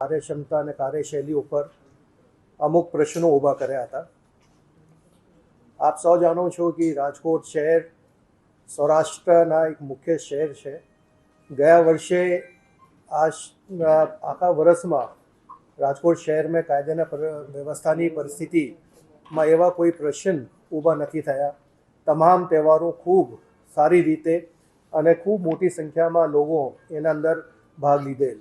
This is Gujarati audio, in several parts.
કાર્યક્ષમતા અને કાર્યશૈલી ઉપર અમુક પ્રશ્નો ઊભા કર્યા હતા. આપ સૌ જાણો છો કે રાજકોટ શહેર સૌરાષ્ટ્રના એક મુખ્ય શહેર છે. ગયા વર્ષે આ આખા વર્ષમાં રાજકોટ શહેરમાં કાયદાના વ્યવસ્થાની પરિસ્થિતિમાં એવા કોઈ પ્રશ્ન ઊભા નથી થયા. તમામ તહેવારો ખૂબ સારી રીતે અને ખૂબ મોટી સંખ્યામાં લોકો એના અંદર ભાગ લીધેલ.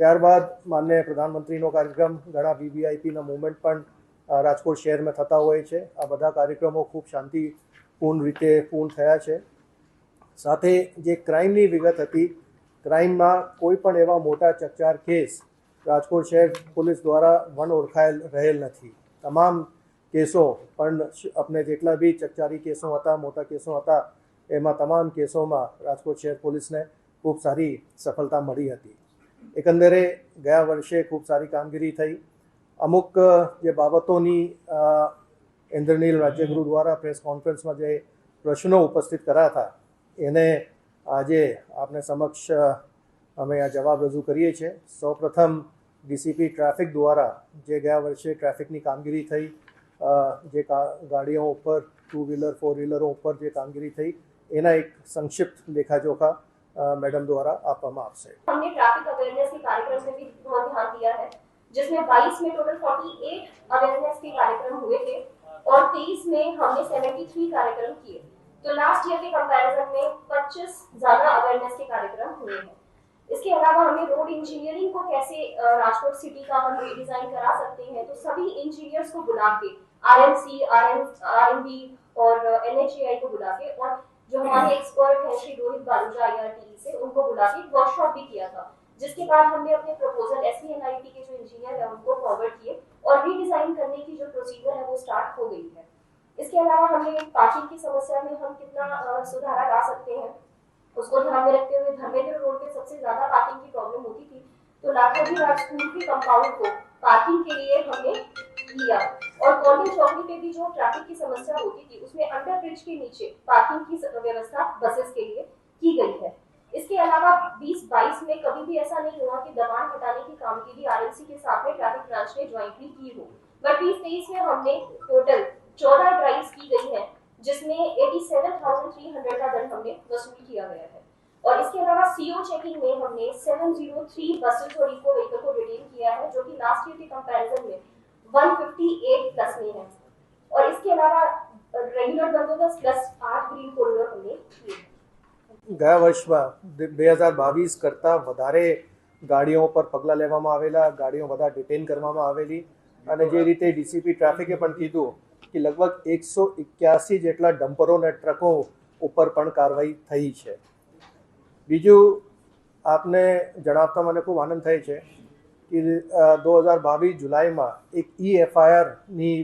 ત્યારબાદ માન્ય પ્રધાનમંત્રીનો કાર્યક્રમ, ઘણા વીવીઆઈપીના મુવમેન્ટ પણ રાજકોટ શહેરમાં થતા હોય છે. આ બધા કાર્યક્રમો ખૂબ શાંતિપૂર્ણ રીતે પૂર્ણ થયા છે. સાથે જે ક્રાઇમની વિગત હતી, ક્રાઇમમાં કોઈ પણ એવા મોટા ચકચાર કેસ રાજકોટ શહેર પોલીસ દ્વારા વન ઓળખાયેલ રહેલ નથી. તમામ કેસો, પણ આપણે જેટલા બી ચકચારી કેસો હતા, મોટા કેસો હતા, એમાં તમામ કેસોમાં રાજકોટ શહેર પોલીસને ખૂબ સારી સફળતા મળી હતી. એકંદરે ગયા વર્ષે ખૂબ સારી કામગીરી થઈ. અમુક જે બાબતોની ઇન્દ્રનીલ રાજ્યગુરુ દ્વારા પ્રેસ કોન્ફરન્સમાં જે પ્રશ્નો ઉપસ્થિત કર્યા હતા એને આજે આપને સમક્ષ અમે આ જવાબ રજૂ કરીએ છીએ. સૌપ્રથમ ડીસીપી ટ્રાફિક દ્વારા જે ગયા વર્ષે ટ્રાફિકની કામગીરી થઈ જે ગાડીઓ ઉપર ટુ વ્હીલર, ફોર વ્હીલરો ઉપર જે કામગીરી થઈ, એના એક સંક્ષિપ્ત લેખાજોખા मैडम द्वारा आप, हम आपसे। हमने ट्रैफ़िक अवेयरनेस के कार्यक्रम में भी बहुत ध्यान दिया है, जिसमें 22 में टोटल 48 अवेयरनेस के कार्यक्रम हुए थे और 23 में हमने 73 कार्यक्रम किए। तो लास्ट ईयर के कंपैरिजन में 25 ज़्यादा अवेयरनेस के कार्यक्रम हुए हैं। इसके अलावा हमने रोड इंजीनियरिंग को कैसे राजकोट सिटी का हम रिडिजाइन करा सकते हैं तो सभी इंजीनियर्स को बुला के R M C R M R M B और एन एच ए आई को बुला के और जो हमारे एक्सपर्ट हैं, श्री रोहित बालूजा आईआरटी से, उनको बुला के वर्कशॉप भी किया था। जिसके बाद हमने अपने प्रपोजल एस के जो इंजीनियर है, उनको फॉरवर्ड किए और रीडिजाइन करने की जो प्रोसीजर है, वो स्टार्ट हो गई है। इसके अलावा हमने पार्किंग की समस्या में हम कितना सुधार ला सकते हैं, उसको ध्यान में रखते हुए धर्मेंद्र रोड पे सबसे ज़्यादा पार्किंग की प्रॉब्लम होती थी तो लाखोजी राज स्कूल के कंपाउंड को पार्किंग के लिए हमने लिया। और कॉलेज चौकी पे भी जो ट्रैफ़िक की समस्या होती थी, उसमें ब्रिज के नीचे पार्किंग की व्यवस्था बसेस के लिए की गई है। इसके अलावा 20-22 में कभी भी ऐसा नहीं हुआ कि दबाण हटाने की कामगिरी आरएमसी के साथ में ट्रैफ़िक ब्रांच ने ज्वाइंटली की हो। बट 20-23 में हमने टोटल 14 ड्राइव्स की गई हैं जिसमें 87,300 का दंड हमने वसूल किया गया है। और इसके अलावा सीओ चेकिंग में हमने 703 बसेस और इको व्हीकल को रिडीम किया है जो कि लास्ट ईयर के कंपैरिजन में 158 प्लस में है। और इसके अलावा ગયા વર્ષમાં બે હજાર બાવીસ કરતાં વધારે ગાડીઓ પર પગલાં લેવામાં આવેલા, ગાડીઓ બધા ડિટેન કરવામાં આવેલી અને જે રીતે ડીસીપી ટ્રાફિકે પણ કીધું કે લગભગ એકસો એક્યાસી જેટલા ડમ્પરો અને ટ્રકો ઉપર પણ કાર્યવાહી થઈ છે. બીજું આપને જણાવતા મને ખૂબ આનંદ થાય છે કે દો હજાર બાવીસ જુલાઈમાં એક ઈ એફઆઈઆરની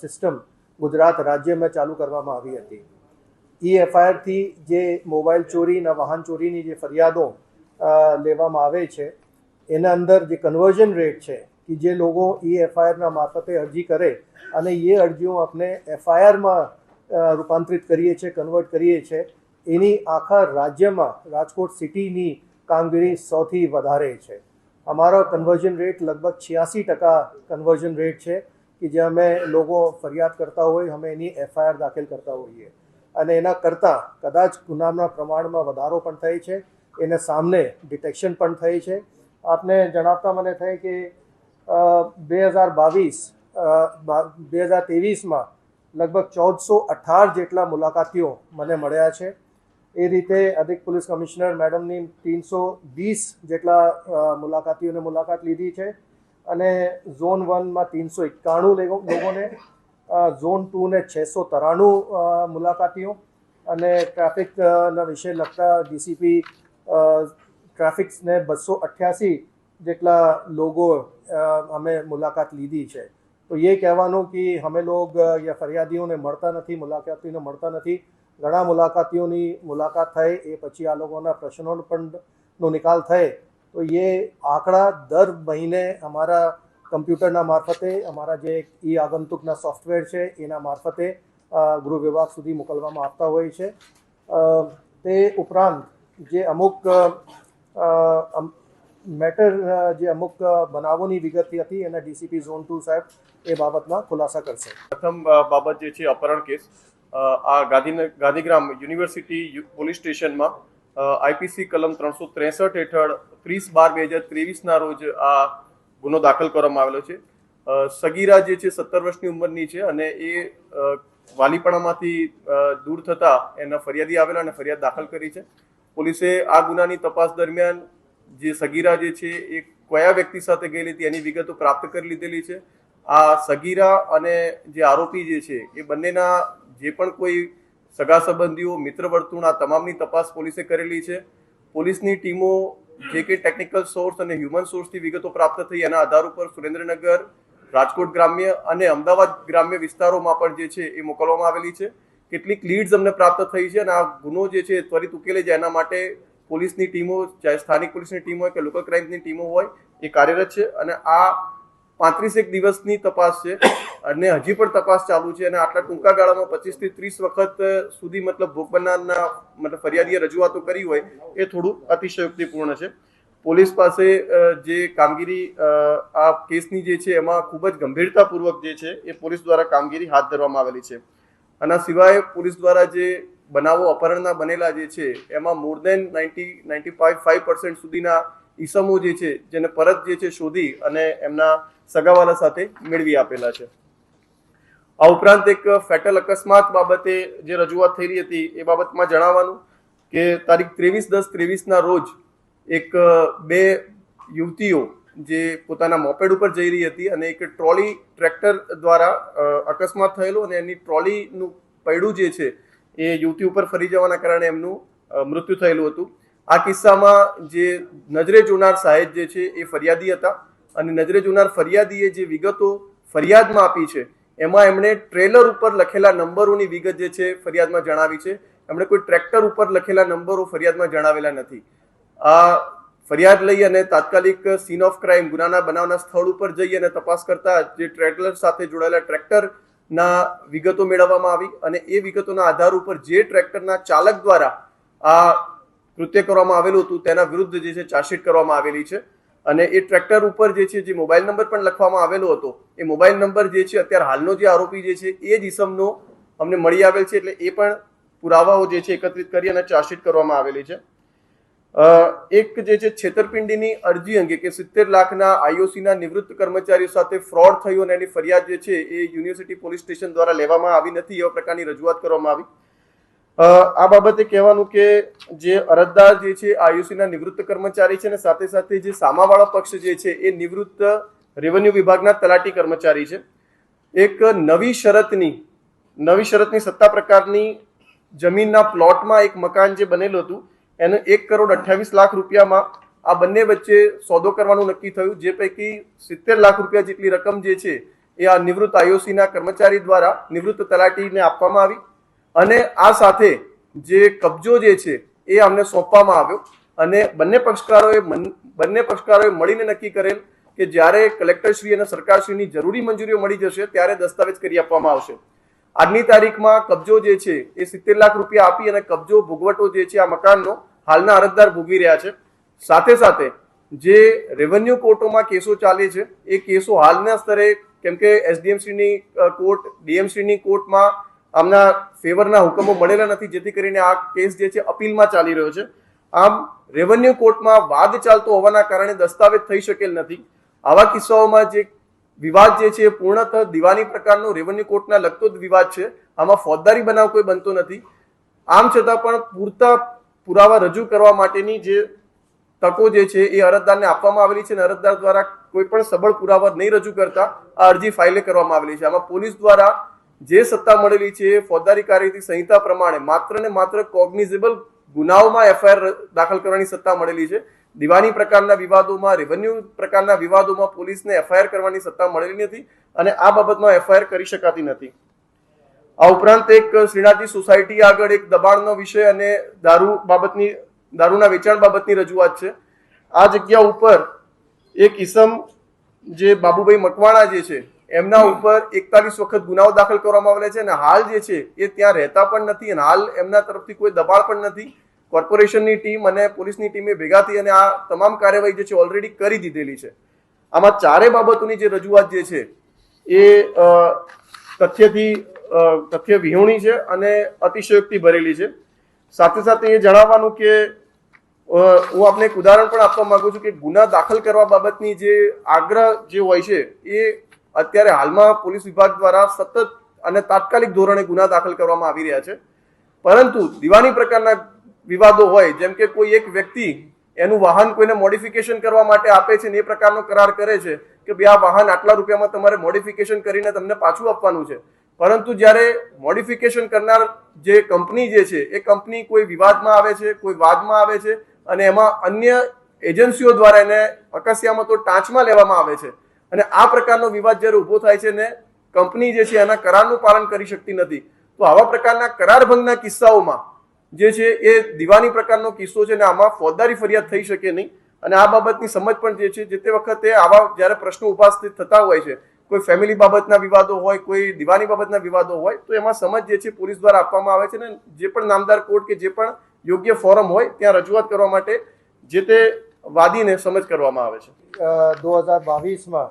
સિસ્ટમ ગુજરાત રાજ્યમાં ચાલુ કરવામાં આવી હતી. ઈ એફઆઈઆરથી જે મોબાઈલ ચોરી અને વાહન ચોરીની જે ફરિયાદો લેવામાં આવે છે, એના અંદર જે કન્વર્ઝન રેટ છે, કે જે લોકો ઈ એફઆઈઆરના મારફતે અરજી કરે અને એ અરજીઓ આપણે એફઆઈઆરમાં રૂપાંતરિત કરીએ છીએ કન્વર્ટ કરીએ છીએ, એની આખા રાજ્યમાં, રાજકોટ સિટીની કામગીરી સૌથી વધારે છે. અમારો કન્વર્ઝન રેટ લગભગ છ્યાસી ટકા કન્વર્ઝન રેટ છે. કે જે અમે લોકો ફરિયાદ કરતા હોય, અમે એની એફઆઈઆર દાખલ કરતા હોઈએ. અને એના કરતાં કદાચ ગુનાના પ્રમાણમાં વધારો પણ થાય છે, એને સામને ડિટેક્શન પણ થઈ છે. આપને જણાવતા મને થાય કે બે હજાર બાવીસ બે હજાર ત્રેવીસમાં લગભગ ચૌદસો અઠાર જેટલા મુલાકાતીઓ મને મળ્યા છે. એ રીતે અધિક પોલીસ કમિશનર મેડમની ત્રણસો વીસ જેટલા મુલાકાતીઓને મુલાકાત લીધી છે. અને ઝોન વનમાં તીનસો એકાણું લોકોને ઝોન ટુ ને છસો તરાણું મુલાકાતીઓ અને ટ્રાફિકના વિશે લગતા ડીસીપી ટ્રાફિક્સને બસો અઠ્યાસી જેટલા લોકો અમે મુલાકાત લીધી છે. તો એ કહેવાનું કે અમે લોગ યા ફરિયાદીઓને મળતા નથી, મુલાકાતીઓને મળતા નથી. ઘણા મુલાકાતીઓની મુલાકાત થઈ, એ પછી આ લોકોના પ્રશ્નોનો પણ નો નિકાલ થાય તો એ આંકડા દર મહિને અમારા કમ્પ્યુટરના મારફતે, અમારા જે ઈ આગંતુકના સોફ્ટવેર છે, એના મારફતે ગૃહ વિભાગ સુધી મોકલવામાં આવતા હોય છે. તે ઉપરાંત જે અમુક મેટર જે અમુક બનાવોની વિગત હતી, એના ડીસીપી ઝોન ટુ સાહેબ એ બાબતમાં ખુલાસા કરશે. પ્રથમ બાબત જે છે, અપહરણ કેસ. આ ગાંધીનગર, ગાંધીગ્રામ યુનિવર્સિટી પોલીસ સ્ટેશનમાં આઈપીસી કલમ ત્રણસો ત્રેસઠ હેઠળ ત્રીસ બાર બે હજાર ત્રેવીસના રોજ આ ગુનો દાખલ કરવામાં આવેલો છે. સગીરા જે છે સત્તર વર્ષની ઉંમરની છે અને એ વાલીપણામાંથી દૂર થતા એના ફરિયાદી આવેલા અને ફરિયાદ દાખલ કરી છે. પોલીસે આ ગુનાની તપાસ દરમિયાન જે સગીરા જે છે એ કયા વ્યક્તિ સાથે ગયેલી હતી એની વિગતો પ્રાપ્ત કરી લીધેલી છે. આ સગીરા અને જે આરોપી જે છે એ બંનેના જે પણ કોઈ સગા સંબંધીઓ, મિત્ર વર્તુણ આ તમામની તપાસ પોલીસે કરેલી છે. પોલીસની ટીમો જે કે ટેકનિકલ સોર્સ અને હ્યુમન સોર્સથી વિગતો પ્રાપ્ત થઈ એના આધાર ઉપર સુરેન્દ્રનગર, રાજકોટ ગ્રામ્ય અને અમદાવાદ ગ્રામ્ય વિસ્તારોમાં પણ જે છે એ મોકલવામાં આવેલી છે. કેટલીક લીડ્સ અમને પ્રાપ્ત થઈ છે અને આ ગુનો જે છે ત્વરિત ઉકેલે જાય એના માટે પોલીસની ટીમો ચાહે સ્થાનિક પોલીસની ટીમ હોય કે લોકલ ક્રાઇમની ટીમો હોય, એ કાર્યરત છે. અને આ પાંત્રીસેક દિવસની તપાસ છે અને હજી પણ તપાસ ચાલુ છે અને આટલા ટૂંકા ગાળામાં પચીસથી ત્રીસ વખત સુધી મતલબ ભોગ બનનારના મતલબ ફરિયાદીએ રજૂઆતો કરી હોય એ થોડું અતિશયોક્તિપૂર્ણ છે. પોલીસ પાસે જે કામગીરી આ કેસની જે છે એમાં ખૂબ જ ગંભીરતાપૂર્વક જે છે એ પોલીસ દ્વારા કામગીરી હાથ ધરવામાં આવેલી છે. આના સિવાય પોલીસ દ્વારા જે બનાવો અપહરણના બનેલા જે છે એમાં more than ninety ninety five five percent સુધીના ઈસમો જે છે જેને પરત જે છે શોધી અને એમના સગાવાલા સાથે મેળવી આપેલા છે. આ ઉપરાંત એક ફેટલ અકસ્માત બાબતે જે રજૂઆત થઈ રહી હતી એ બાબતમાં જણાવવાનું કે તારીખ ત્રેવીસ દસ ત્રેવીસના રોજ એક, બે યુવતીઓ જે પોતાના મોપેડ ઉપર જઈ રહી હતી અને એક ટ્રોલી ટ્રેક્ટર દ્વારા અકસ્માત થયેલો અને એની ટ્રોલીનું પૈડું જે છે એ યુવતી ઉપર ફરી જવાના કારણે એમનું મૃત્યુ થયેલું હતું. આ કિસ્સામાં જે નજરે જોનાર સાહેબ જે છે એ ફરિયાદી હતા. અને નજરે જોનાર ફરિયાદીએ જે વિગતો ફરિયાદમાં આપી છે, એમાં એમણે ટ્રેલર ઉપર લખેલા નંબરોની વિગત જે છે ફરિયાદમાં જણાવી છે. એમણે કોઈ ટ્રેક્ટર ઉપર લખેલા નંબરો ફરિયાદમાં જણાવેલા નથી. આ ફરિયાદ લઈ અને તાત્કાલિક સીન ઓફ ક્રાઇમ ગુનાના બનાવના સ્થળ ઉપર જઈ અને તપાસ કરતા જે ટ્રેલર સાથે જોડાયેલા ટ્રેક્ટરના વિગતો મેળવવામાં આવી અને એ વિગતોના આધાર ઉપર જે ટ્રેક્ટરના ચાલક દ્વારા આ કૃત્ય કરવામાં આવેલું હતું તેના વિરુદ્ધ જે છે ચાર્જશીટ કરવામાં આવેલી છે. અને એ ટ્રેક્ટર ઉપર જે છે, જે મોબાઈલ નંબર પણ લખવામાં આવેલો હતો, એ મોબાઈલ નંબર જે છે, અત્યારે હાલનો જે આરોપી જે છે, એ જ ઇસમનો અમને મળી આવેલ છે, એટલે એ પણ પુરાવાઓ જે છે, એકત્રિત કરી અને ચાર્જશીટ કરવામાં આવેલી છે. એક જે છે, છેતરપિંડીની અરજી અંગે કે સિત્તેર લાખના આઈઓસીના નિવૃત્ત કર્મચારીઓ સાથે ફ્રોડ થયો અને એની ફરિયાદ જે છે, એ યુનિવર્સિટી પોલીસ સ્ટેશન દ્વારા લેવામાં આવી નથી, એવા પ્રકારની રજૂઆત કરવામાં આવી. આ બાબતે કહેવાનું કે જે અરજદાર જે છે, આયુસીના નિવૃત્ત કર્મચારી છે અને સાથે સાથે જે સામાવાળા પક્ષ જે છે, એ નિવૃત્ત રેવન્યુ વિભાગના તલાટી કર્મચારી છે. એક નવી શરતની નવી શરતની સત્તા પ્રકારની જમીનના પ્લોટમાં એક મકાન જે બનેલું હતું, એને એક કરોડ અઠ્યાવીસ લાખ રૂપિયામાં આ બંને વચ્ચે સોદો કરવાનું નક્કી થયું, જે પૈકી સિત્તેર લાખ રૂપિયા જેટલી રકમ જે છે, એ આ નિવૃત્ત આઈઓસીના કર્મચારી દ્વારા નિવૃત્ત તલાટીને આપવામાં આવી. અને આ સાથે જે કબજો જે છે એ અમને સોંપવામાં આવ્યો. અને બંને પક્ષકારોએ બંને પક્ષકારોએ મળીને નક્કી કરેલ કે જ્યારે કલેક્ટરશ્રી અને સરકારશ્રીની જરૂરી મંજૂરીઓ મળી જશે, ત્યારે દસ્તાવેજ કરી આપવામાં આવશે. આજની તારીખમાં કબજો જે છે એ સિત્તેર લાખ રૂપિયા આપી અને કબજો ભોગવટો જે છે આ મકાનનો હાલના અરજદાર ભોગવી રહ્યા છે. સાથે સાથે જે રેવન્યુ કોર્ટોમાં કેસો ચાલે છે, એ કેસો હાલના સ્તરે, કેમ કે એસડીએમસીની કોર્ટ, ડીએમસીની કોર્ટમાં આમના ફેવરના હુકમો મળેલા નથી, જેથી કરીને આ કેસ જે છે અપીલમાં ચાલી રહ્યો છે. આમ, રેવન્યુ કોર્ટમાં વાદ ચાલતો હોવાના કારણે દસ્તાવેજ થઈ શકેલ નથી. આવા કિસ્સાઓમાં જે વિવાદ જે છે એ પૂર્ણતઃ દિવાની પ્રકારનો રેવન્યુ કોર્ટના લગતો જ વિવાદ છે. આમાં ફોજદારી બનાવ કોઈ બનતો નથી. આમ છતાં પણ પૂરતા પુરાવા રજૂ કરવા માટેની જે તકો જે છે એ અરજદારને આપવામાં આવેલી છે અને અરજદાર દ્વારા કોઈ પણ સબળ પુરાવા નહીં રજૂ કરતા આ અરજી ફાઇલે કરવામાં આવેલી છે. આમાં પોલીસ દ્વારા જે સત્તા મળેલી છે એ ફોજદારી કાર્યવાહી સંહિતા પ્રમાણે માત્ર ને માત્ર કોગ્નિઝેબલ ગુનાઓમાં એફઆઈઆર દાખલ કરવાની સત્તા મળેલી છે. દિવાની પ્રકારના વિવાદોમાં રેવન્યુ પ્રકારના વિવાદોમાં પોલીસને એફઆઈઆર કરવાની સત્તા મળેલી નથી અને આ બાબતમાં એફઆઈઆર કરી શકાતી નથી. આ ઉપરાંત એક શ્રીનાથજી સોસાયટી આગળ એક દબાણનો વિષય અને દારૂ બાબતની, દારૂના વેચાણ બાબતની રજૂઆત છે. આ જગ્યા ઉપર એક ઈસમ જે બાબુભાઈ મકવાણા જે છે એમના ઉપર એકતાલીસ વખત ગુનાઓ દાખલ કરવામાં આવેલા છે અને હાલ જે છે, એ ત્યાં રહેતા પણ નથી અને હાલ એમના તરફથી કોઈ દબાણ પણ નથી. કોર્પોરેશનની ટીમ અને પોલીસની ટીમે ભેગા થઈ અને આ તમામ કાર્યવાહી જે છે ઓલરેડી કરી દીધેલી છે. આમાં ચારે બાબતોની જે રજૂઆત જે છે, એ તથ્યથી તથ્ય વિહોણી છે અને અતિશયોક્તિ ભરેલી છે. સાથે સાથે એ જણાવવાનું કે હું આપને એક ઉદાહરણ પણ આપવા માંગુ છું કે ગુના દાખલ કરવા બાબતની જે આગ્રહ જે હોય છે, એ અત્યારે હાલમાં પોલીસ વિભાગ દ્વારા સતત અને તાત્કાલિક ધોરણે ગુના દાખલ કરવામાં આવી રહ્યા છે. પરંતુ દિવાની પ્રકારના વિવાદો હોય, જેમ કે કોઈ એક વ્યક્તિ એનું વાહન કોઈને મોડિફિકેશન કરવા માટે આપે છે ને એ પ્રકારનો કરાર કરે છે કે ભાઈ આ વાહન આટલા રૂપિયામાં તમારે મોડિફિકેશન કરીને તમને પાછું આપવાનું છે. પરંતુ જ્યારે મોડિફિકેશન કરનાર જે કંપની જે છે, એ કંપની કોઈ વિવાદમાં આવે છે, કોઈ વાદમાં આવે છે અને એમાં અન્ય એજન્સીઓ દ્વારા એને અકસ્યામાં તો ટાંચમાં લેવામાં આવે છે. અને આ પ્રકારનો વિવાદ જ્યારે ઊભો થાય છે ને, કંપની જે છે એના કરારનું પાલન કરી શકતી નથી, તો આવા પ્રકારના કરાર ભંગના કિસ્સાઓમાં જે છે એ દિવાની પ્રકારનો કિસ્સો છે ને, આમાં ફોજદારી ફરિયાદ થઈ શકે નહીં. અને આ બાબતની સમજ પણ જે છે, જે તે વખતે આવા જ્યારે પ્રશ્નો ઉપસ્થિત થતા હોય છે, કોઈ ફેમિલી બાબતના વિવાદો હોય, કોઈ દિવાની બાબતના વિવાદો હોય, તો એમાં સમજ જે છે પોલીસ દ્વારા આપવામાં આવે છે ને, જે પણ નામદાર કોર્ટ કે જે પણ યોગ્ય ફોરમ હોય, ત્યાં રજૂઆત કરવા માટે જે તે વાદીને સમજ કરવામાં આવે છે. દો હજાર બાવીસમાં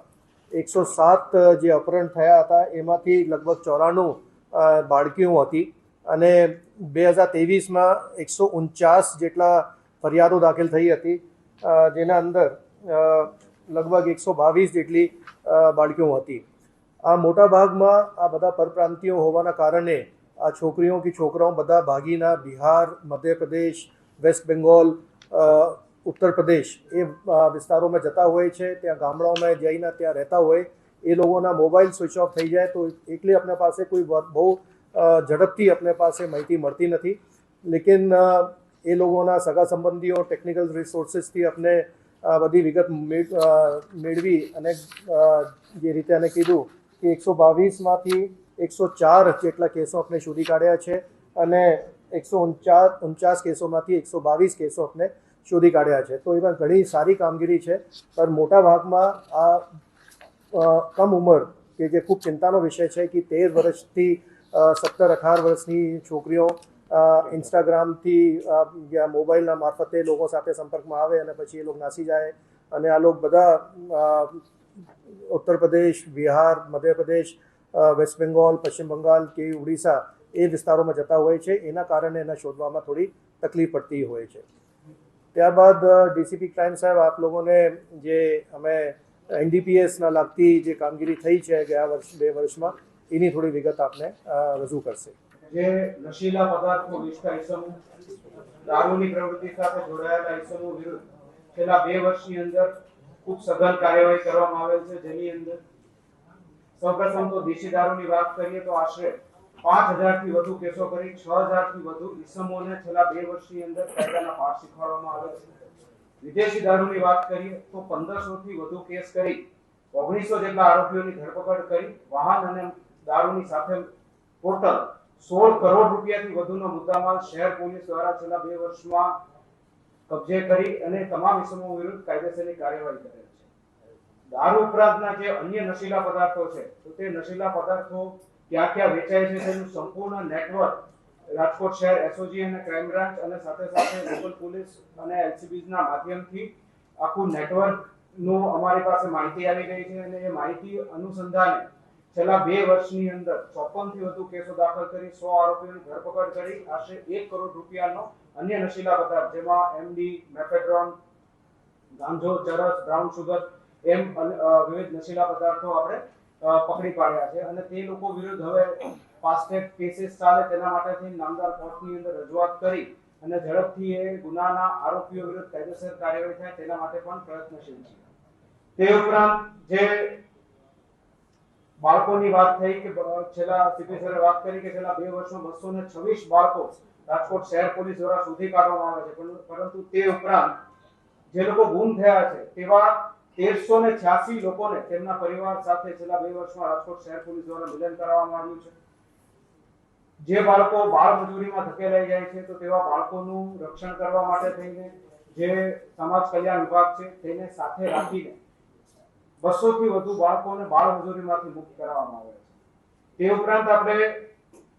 એકસો સાત જે અપહરણ થયા હતા, એમાંથી લગભગ ચોરાણું બાળકીઓ હતી. અને બે હજાર ત્રેવીસમાં એકસો ઉનચાસ જેટલા ફરિયાદો દાખલ થઈ હતી જેના અંદર લગભગ એકસો બાવીસ જેટલી બાળકીઓ હતી. આ મોટા ભાગમાં આ બધા પરપ્રાંતિયો હોવાના કારણે આ છોકરીઓ કે છોકરાઓ બધા ભાગીના બિહાર, મધ્યપ્રદેશ, વેસ્ટ બેંગોલ ઉત્તર પ્રદેશ એ વિસ્તારોમાં જતા હોય છે, ત્યાં ગામડાઓમાં જઈને ત્યાં રહેતા હોય, એ લોકોના મોબાઈલ સ્વિચ ઓફ થઈ જાય તો એટલી આપણા પાસે કોઈ બહુ ઝડપથી આપણા પાસે માહિતી મળતી નથી. લેકિન એ લોકોના સગા સંબંધીઓ ટેકનિકલ રિસોર્સિસથી આપણે બધી વિગત મેળવી અને જે રીતે એને કીધું કે એકસો બાવીસમાંથી એકસો ચાર જેટલા કેસો આપણે શોધી કાઢ્યા છે અને એકસો ઉનચાસ ઉનચાસ કેસોમાંથી એકસો બાવીસ કેસો આપણે શોધી કાઢ્યા છે. તો એમાં ઘણી સારી કામગીરી છે. પણ મોટા ભાગમાં આ કમ ઉંમર કે જે ખૂબ ચિંતાનો વિષય છે કે તેર વર્ષથી સત્તર, અઢાર વર્ષની છોકરીઓ ઇન્સ્ટાગ્રામથી યા મોબાઈલના મારફતે લોકો સાથે સંપર્કમાં આવે અને પછી એ લોકો નાસી જાય અને આ લોકો બધા ઉત્તર પ્રદેશ, બિહાર મધ્યપ્રદેશ વેસ્ટ બેંગોલ, પશ્ચિમ બંગાળ કે ઉડીસા એ વિસ્તારોમાં જતા હોય છે. એના કારણે એને શોધવામાં થોડી તકલીફ પડતી હોય છે. ત્યારબાદ ડીસીપી ક્રાઇમ સાહેબ, આપ લોકોને જે અમે એનડીપીએસના લાગતી જે કામગીરી થઈ છે ગયા વર્ષ, બે વર્ષમાં, એની થોડી વિગત આપને રજૂ કરશે. જે નશીલા પદાર્થો વેચતા ઇસમો દારૂની પ્રવૃત્તિ સાથે જોડાયેલા ઇસમો વિરુદ્ધ છેલ્લા બે વર્ષની અંદર ખૂબ સઘન કાર્યવાહી કરવામાં આવેલ છે. જેની અંદર સૌપ્રથમ તો દેશી દારૂની વાત કરીએ તો આશરે પાંચ હજારથી વધુ કેસો કરી, છ હજારથી વધુ ઇસમોને છેલ્લા બે વર્ષની અંદર કાયદાના પાઠ શીખવાડવામાં આવ્યા છે. વિદેશી દારૂની વાત કરીએ તો પંદરસો થી વધુ કેસ કરી, ઓગણીસો જેટલા આરોપીઓની ધરપકડ કરી, વાહન અને દારૂની સાથે ટોટલ સોળ કરોડ રૂપિયાથી વધુનો મુદ્દામાલ શહેર પોલીસ દ્વારા છેલ્લા બે વર્ષમાં કબજે કરી અને તમામ ઇસમો વિરુદ્ધ કાયદેસરની કાર્યવાહી કરેલ છે. દારૂ ઉપરાંતના જે અન્ય નશીલા પદાર્થો છે, તો તે નશીલા પદાર્થો ક્યાં ક્યાં વેચાય છે તેનું સંપૂર્ણ નેટવર્ક રાજકોટ શહેર એસઓજી અને ક્રાઇમ બ્રાન્ચ અને સાથે સાથે લોકલ પોલીસ અને એલસીબીના માધ્યમથી આખું નેટવર્કનું અમારી પાસે માહિતી આવી ગઈ છે અને એ માહિતી અનુસંધાને છેલ્લા બે વર્ષની અંદર ચોપનથી વધુ કેસો દાખલ કરી, સો આરોપીઓની ધરપકડ કરી, આશરે એક કરોડ રૂપિયાનો અન્ય નશીલા પદાર્થ જેમાં એમડી મેફેડ્રોન ગાંજો ચરસ, બ્રાઉન સુગર એમ વિવિધ નશીલા પદાર્થો આપણે પકડી પાડ્યા છે. અને તે લોકો વિરુદ્ધ હવે ફાસ્ટેગ કેસીસ ચાલે તેના માટેથી નામદાર કોર્ટની અંદર રજૂઆત કરી અને ઝડપથી એ ગુનાના આરોપીઓ વિરુદ્ધ કાયદેસર કાર્યવાહી થાય તેના માટે પણ પ્રયત્નશીલ છે. તે ઉપરાંત જે બાળકોની વાત થઈ કે છેલ્લા સીપી સરે વાત કરી કે છેલ્લા બે વર્ષમાં બસો ને છવ્વીસ બાળકો રાજકોટ શહેર પોલીસ દ્વારા શોધી કાઢવામાં આવે છે. પરંતુ તે ઉપરાંત જે લોકો ગુમ થયા છે તેવા તેરસો ને છ્યાસી લોકોને તેમના પરિવાર સાથે છેલ્લા બે વર્ષમાં રાજકોટ શહેર પોલીસ દ્વારા મિલન કરાવવામાં આવ્યું છે. જે બાળકો બાળ મજૂરીમાં ધકેલાઈ જાય છે, તો તેવા બાળકોનું રક્ષણ કરવા માટે થઈને જે સમાજ કલ્યાણ વિભાગ છે, તેને સાથે રાખીને બસો થી વધુ બાળકોને બાળ મજૂરીમાંથી મુક્ત કરાવવામાં આવે છે. તે ઉપરાંત આપણે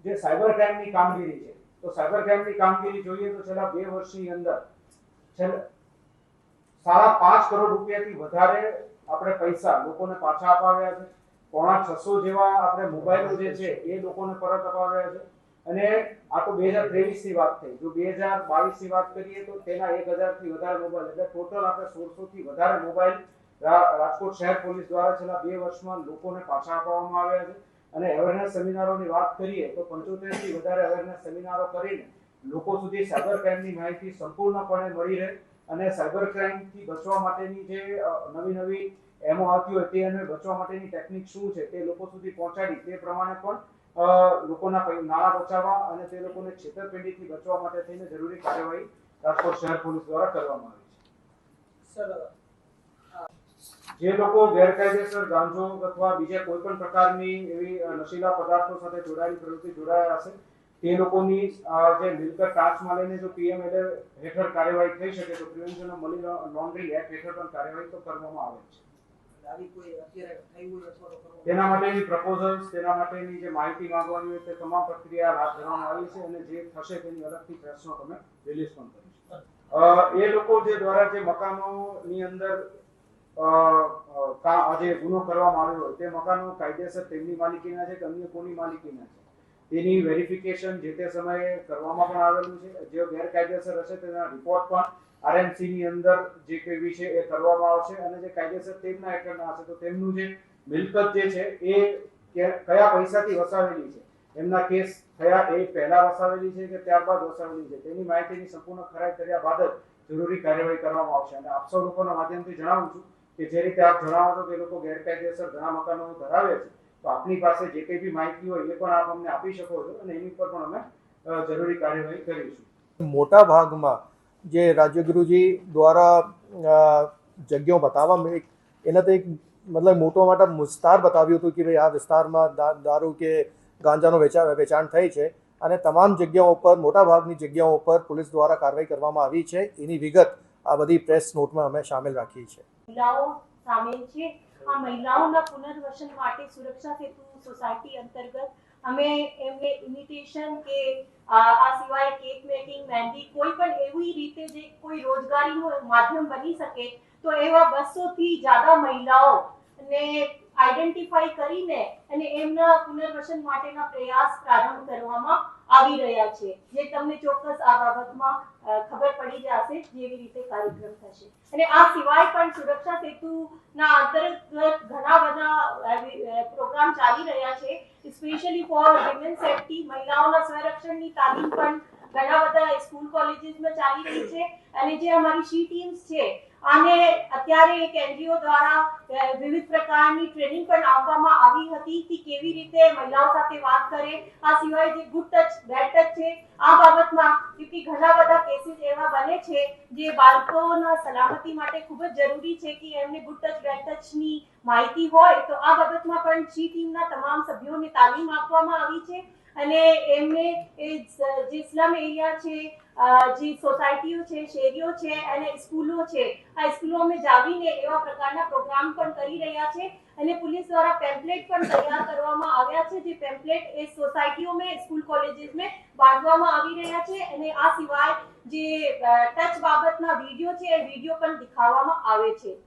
જે સાયબર ક્રાઇમની કામગીરી છે, તો સાયબર ક્રાઇમની કામગીરી જોઈએ તો છેલ્લા બે વર્ષની અંદર છેલ્લા સાડા પાંચ કરોડ રૂપિયાથી વધારે આપણે પૈસા લોકોને પાછા અપાવ્યા છે. પોણા છસો જેવા આપણે મોબાઈલો જે છે એ લોકોને પરત અપાવ્યા છે. અને આ તો બે હજાર ત્રેવીસની વાત થઈ. જો બે હજાર બાવીસની વાત કરીએ તો તેના એક હજારથી વધારે મોબાઈલ. એટલે ટોટલ આપણે સોળસો થી વધારે મોબાઈલ રાજકોટ શહેર પોલીસ દ્વારા છેલ્લા બે વર્ષમાં લોકોને પાછા આપવામાં આવ્યા છે. અને અવેરનેસ સેમિનારોની વાત કરીએ તો પંચોતેરથી વધારે અવેરનેસ સેમિનારો કરીને લોકો સુધી સાયબર ક્રાઇમની માહિતી સંપૂર્ણપણે મળી રહે. અને સાયબર ક્રાઇમથી બચવા માટેની જે નવી નવી એમો આવતી હોય તે અને બચવા માટેની ટેકનિક શું છે તે લોકો સુધી પહોંચાડી તે પ્રમાણે પણ લોકોના નાણાં બચાવવા અને તે લોકોને છેતરપિંડીથી બચવા માટે થઈને જરૂરી કાર્યવાહી રાજકોટ શહેર પોલીસ દ્વારા કરવામાં આવી છે. જે લોકો ગેરકાયદેસર ગાંજો અથવા બીજા કોઈ પણ પ્રકારની એવી નશીલા પદાર્થો સાથે જોડાયેલી પ્રવૃત્તિ જોડાયા હશે તે લોકોની જે મિલકત કાચમાં લઈને જો પીએમએલએ હેઠળ કાર્યવાહી થઈ શકે તો prevention of money laundering act હેઠળ પણ કાર્યવાહી તો કરવામાં આવે છે. તેના માટેની પ્રપોઝલ્સ તેના માટેની જે માહિતી માંગવાની હોય તે તમામ પ્રક્રિયા હાથ ધરવામાં આવી છે અને જે થશે તેની અલગથી પ્રેસ તમે રિલીઝ પણ કરીશું એ લોકો જે દ્વારા જે મકાનોની અંદર અ, અ, આ જે ગુનો કરવામાં આવ્યો હોય તે મકાનો કાયદેસર તેમની માલિકીના છે કે અન્ય કોની માલિકીના છે? તેની વેરિફિકેશન જે તે સમયે કરવામાં પણ આવેલું છે. જે ગેરકાયદેસર હશે તેના રિપોર્ટ પણ આરએમસી ની અંદર જે કેવી વિશે એ કરવામાં આવશે અને જે કાયદેસર તેમના હેઠળના હશે તો તેમનું જે મિલકત જે છે એ કયા પૈસાથી વસાવેલી છે? એમના કેસ થયા એ પહેલા વસાવેલી છે કે ત્યારબાદ વસાવેલી છે? તેની માહિતીની સંપૂર્ણ ખરાઈ કર્યા બાદ જ જરૂરી કાર્યવાહી કરવામાં આવશે. અને આપ સૌ લોકોના માધ્યમથી જણાવું છું કે જે રીતે આપ જણાવો છો કે લોકો ગેરકાયદેસર ઘણા મકાનો ધરાવે છે. તો આપની પાસે જે કંઈ બી માહિતી હોય એ પણ આપ અમને આપી શકો છો અને એની ઉપર પણ અમે જરૂરી કાર્યવાહી કરીશું. મોટા ભાગમાં જે રાજ્યગુરુજી દ્વારા જગ્યાઓ બતાવવામાં એક એના તો એક મતલબ મોટો મોટા વિસ્તાર બતાવ્યું હતું કે ભાઈ આ વિસ્તારમાં દારૂ કે ગાંજાનો વેચાણ વેચાણ થઈ છે અને તમામ જગ્યાઓ ઉપર મોટા ભાગની જગ્યાઓ ઉપર પોલીસ દ્વારા કાર્યવાહી કરવામાં આવી છે. એની વિગત આ બધી પ્રેસ નોટમાં અમે સામેલ રાખી છે સામેલ છે. આ મહિલાઓના પુનર્વસન માટે સુરક્ષા સેતુ સોસાયટી અંતર્ગત અમે એમને ઇન્વિટેશન કે, આ સિવાય કેક મેકિંગ મહેંદી કોઈ પણ એવી રીતે જે કોઈ રોજગારીનું માધ્યમ બની શકે, તો એવા બસો થી જ્યાદા મહિલાઓ ને આઈડેન્ટિફાઈ કરીને અને એમના પુનર્વસન માટેના પ્રયાસ પ્રારંભ કરવામાં આવી રહ્યા છે. જે તમને ચોક્કસ આ બાબતમાં ખબર પડી જશે, જેવી રીતે કાર્યક્રમ થશે. અને આ સિવાય પણ સુરક્ષા સેતુ ના પ્રોગ્રામ ચાલી રહ્યા છે સ્પેશિયલી ફોર વિમેન સેફટી મહિલાઓના સંરક્ષણની તાલીમ પણ ઘણા બધા સ્કૂલ કોલેજીસમાં ચાલી રહી છે. અને જે અમારી શી ટીમ્સ છે અને અત્યારે એક એનજીઓ દ્વારા વિવિધ પ્રકારની ટ્રેનિંગ પણ આપવામાં આવી હતી કે કેવી રીતે મહિલાઓ સાથે વાત કરે. આ સિવાય જે ગુડ ટચ બેડ ટચ છે, આ બાબતમાં કે ઘણા બધા કેસીસ એવા બને છે જે બાળકોના સલામતી માટે ખૂબ જ જરૂરી છે કે એમને ગુડ ટચ બેડ ટચની માહિતી હોય તો આ બાબતમાં પણ જી ટીમના તમામ સભ્યોને તાલીમ આપવામાં આવી છે અને એમને જે સ્લમ એરિયા છે જે સોસાયટીઓ છે, શેરીઓ છે અને સ્કૂલો છે, આ સ્કૂલોમાં જાવીને એવા પ્રકારના પ્રોગ્રામ પણ કરી રહ્યા છે અને પોલીસ દ્વારા પેમ્પલેટ પણ તૈયાર કરવામાં આવ્યા છે. જે પેમ્પલેટ એ સોસાયટીઓમાં સ્કૂલ કોલેજીસમાં બાંધવામાં આવી રહ્યા છે અને આ સિવાય જે ટચ બાબતના વીડિયો છે એ વીડિયો પણ દેખાડવામાં આવે છે.